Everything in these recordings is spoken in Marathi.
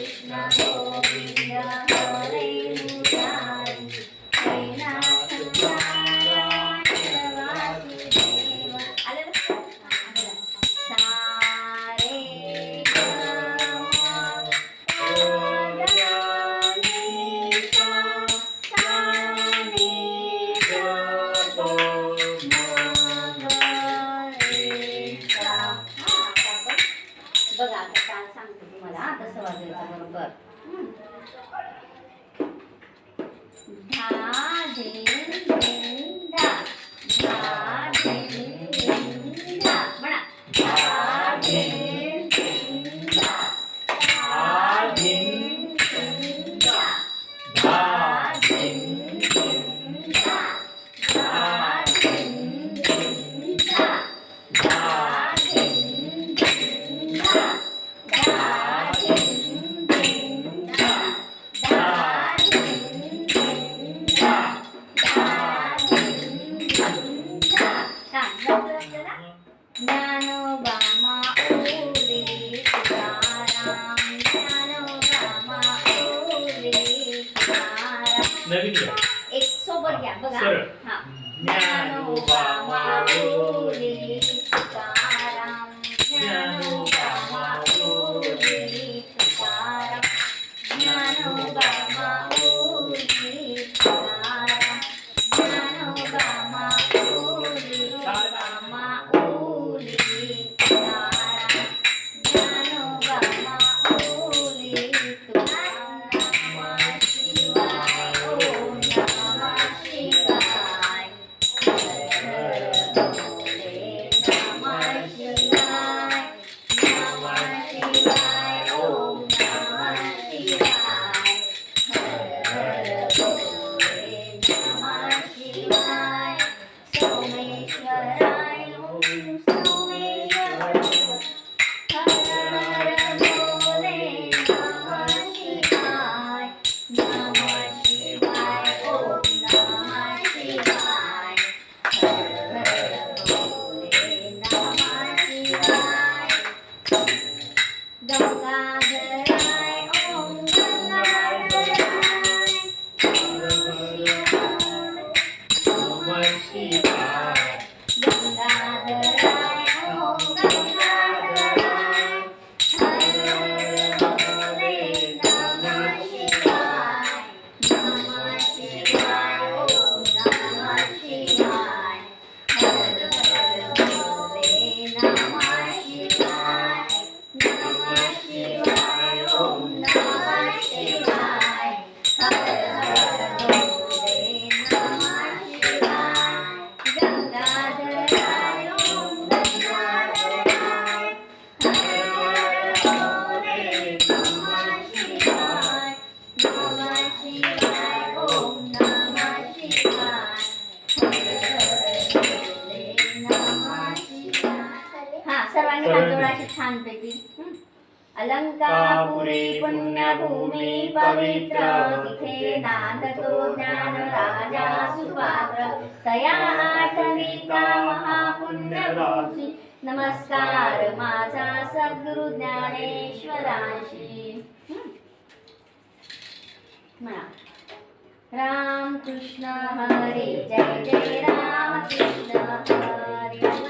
Krishna, Krishna. Bye. एक सौ पर गया बगा हाँ. न्यानो बामा आपण पुण्यभूमी पवित्र तिथे नांदतो ज्ञान राजा सुपात्र. तया आठविता महापुण्यभूषी. नमस्कार माझा सद्गुरु ज्ञानेश्वराशी. राम कृष्ण हरे जय जय राम कृष्ण हरे.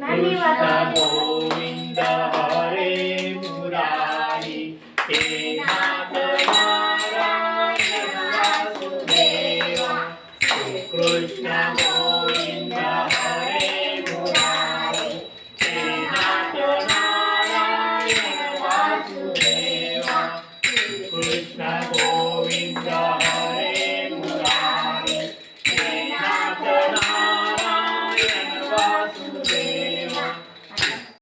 Krishna Govinda.